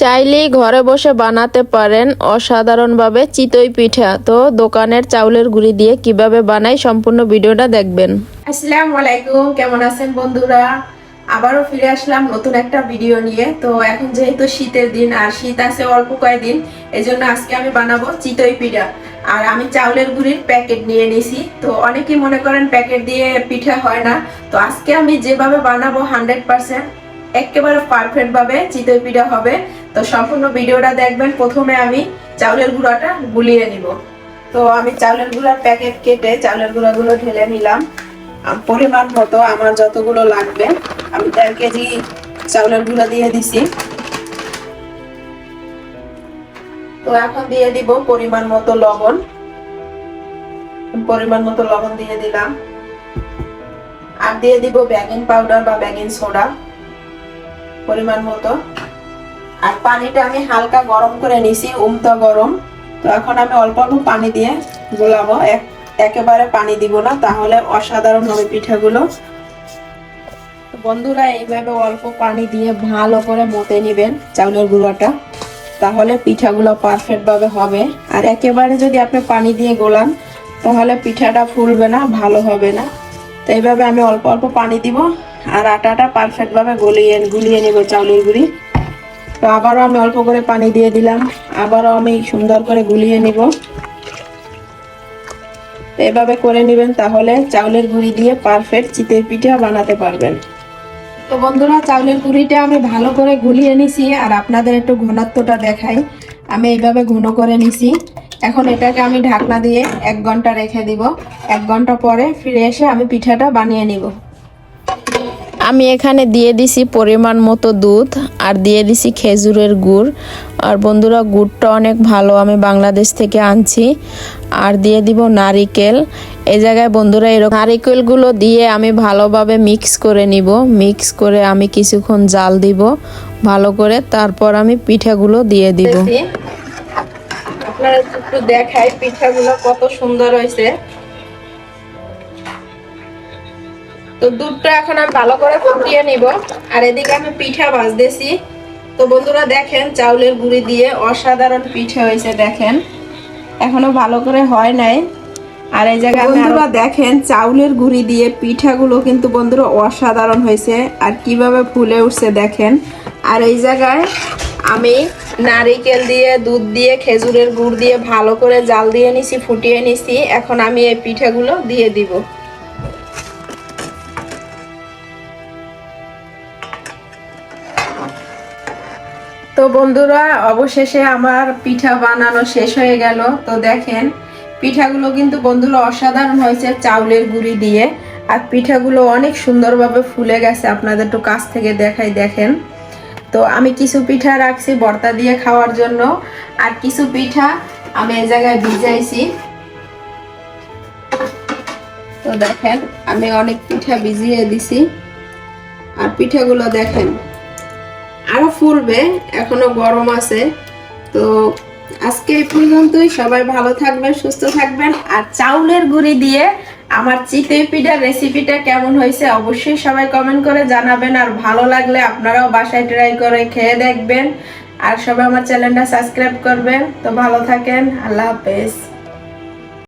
চাইলেই ঘরে বসে বানাতে পারেন অসাধারণভাবে চিতই পিঠা। তো দোকানের চাউলের গুঁড়ি দিয়ে কীভাবে বানাই সম্পূর্ণ ভিডিওটা দেখবেন। আসসালামু আলাইকুম, কেমন আছেন বন্ধুরা? আবারও ফিরে আসলাম নতুন একটা ভিডিও নিয়ে। তো এখন যেহেতু শীতের দিন আর শীত আছে অল্প কয়েকদিন এই জন্য আজকে আমি বানাবো চিতই পিঠা। আর আমি চাউলের গুঁড়ির প্যাকেট নিয়ে নিছি। তো অনেকেই মনে করেন প্যাকেট দিয়ে পিঠা হয় না। তো আজকে আমি যেভাবে বানাবো হান্ড্রেড পার্সেন্ট একেবারে পারফেক্ট ভাবে চিতই পিঠা হবে। তো সম্পূর্ণ ভিডিওটা দেখবেন। প্রথমে আমি চাউলের গুঁড়াটা গুলিয়ে নিব। তো আমি চাউলের গুঁড়ার প্যাকেট কেটে চাউলের গুঁড়াগুলো ঢেলে নিলাম। পরিমাণ মতো আমার যতগুলো লাগবে, আমি দেড় কেজি চাউলের গুঁড়া দিয়ে দিছি। তো এখন দিয়ে দিব পরিমাণ মতো লবণ। পরিমাণ মতো লবণ দিয়ে দিলাম। আর দিয়ে দিব বেকিং পাউডার বা বেকিং সোডা। পরিমাণ মতো। আর পানিটা আমি হালকা গরম করে নিছি, উমতা গরম। তো এখন আমি অল্প অল্প পানি দিয়ে গোলাবো। এক একেবারে পানি দিব না, তাহলে অসাধারণ হবে পিঠাগুলো। বন্ধুরা, এইভাবে অল্প পানি দিয়ে ভালো করে মতে নেবেন চাউলের গুঁড়োটা। তাহলে পিঠাগুলো পারফেক্ট ভাবে হবে। আর একেবারে যদি আপনি পানি দিয়ে গোলান, তাহলে পিঠাটা ফুলবে না, ভালো হবে না। তো এইভাবে আমি অল্প অল্প পানি দিব। আর আটাটা পারফেক্ট ভাবে গলিয়ে গুলিয়ে নেব চাউলের গুঁড়ি। তো আবারও আমি অল্প করে পানি দিয়ে দিলাম। আবারও আমি সুন্দর করে গুলিয়ে নিব। এভাবে করে নেবেন তাহলে চাউলের গুঁড়ি দিয়ে পারফেক্ট চিতের পিঠা বানাতে পারবেন। তো বন্ধুরা, চাউলের গুঁড়িটা আমি ভালো করে গুলিয়ে নিছি আর আপনাদের একটু ঘনত্বটা দেখাই। আমি এইভাবে ঘন করে নিছি। এখন এটাকে আমি ঢাকনা দিয়ে এক ঘণ্টা রেখে দিব। এক ঘণ্টা পরে ফিরে এসে আমি পিঠাটা বানিয়ে নিব। আমি এখানে দিয়ে দিছি পরিমাণ মতো দুধ আর দিয়ে দিছি খেজুরের গুড়। আর বন্ধুরা, গুড়টা অনেক ভালো আমি বাংলাদেশ থেকে আনছি। আর দিয়ে দিব নারিকেল। এই জায়গায় বন্ধুরা এরকম নারিকেলগুলো দিয়ে আমি ভালোভাবে মিক্স করে নিব। মিক্স করে আমি কিছুক্ষণ জাল দিব ভালো করে। তারপর আমি পিঠাগুলো দিয়ে দিব। আপনারা একটু দেখাই পিঠাগুলো কত সুন্দর হয়েছে। তো দুধটা এখন আমি ভালো করে ফুটিয়ে নিব। আর এদিকে আমি পিঠা ভাজতেছি। তো বন্ধুরা দেখেন চাউলের গুঁড়ি দিয়ে অসাধারণ পিঠা হয়েছে দেখেন। এখনও ভালো করে হয় নাই। আর এই জায়গায় বন্ধুরা দেখেন চাউলের গুঁড়ি দিয়ে পিঠাগুলো কিন্তু বন্ধুরা অসাধারণ হয়েছে। আর কীভাবে ফুলে উঠছে দেখেন। আর এই জায়গায় আমি নারিকেল দিয়ে দুধ দিয়ে খেজুরের গুড় দিয়ে ভালো করে জাল দিয়ে নিছি ফুটিয়ে নিছি। এখন আমি এই পিঠাগুলো দিয়ে দিব। তো বন্ধুরা, অবশেষে আমার পিঠা বানানো শেষ হয়ে গেল। তো দেখেন, পিঠাগুলো কিন্তু বন্ধুরা অসাধারণ হয়েছে চাউলের গুঁড়ি দিয়ে। আর পিঠাগুলো অনেক সুন্দরভাবে ফুলে গেছে, আপনাদের একটু কাছ থেকে দেখাই দেখেন। তো আমি কিছু পিঠা রাখছি বর্তা দিয়ে খাওয়ার জন্য। আর কিছু পিঠা আমি এই জায়গায় ভিজাইছি। তো দেখেন, আমি অনেক পিঠা ভিজিয়ে দিছি। আর পিঠাগুলো দেখেন আরও ফুলবে, এখনও গরম আছে। তো আজকে এই পর্যন্তই, সবাই ভালো থাকবেন, সুস্থ থাকবেন। আর চাউলের গুঁড়ি দিয়ে আমার চিতই পিঠার রেসিপিটা কেমন হয়েছে অবশ্যই সবাই কমেন্ট করে জানাবেন। আর ভালো লাগলে আপনারাও বাসায় ট্রাই করে খেয়ে দেখবেন। আর সবাই আমার চ্যানেলটা সাবস্ক্রাইব করবেন। তো ভালো থাকেন, আল্লাহ হাফেজ।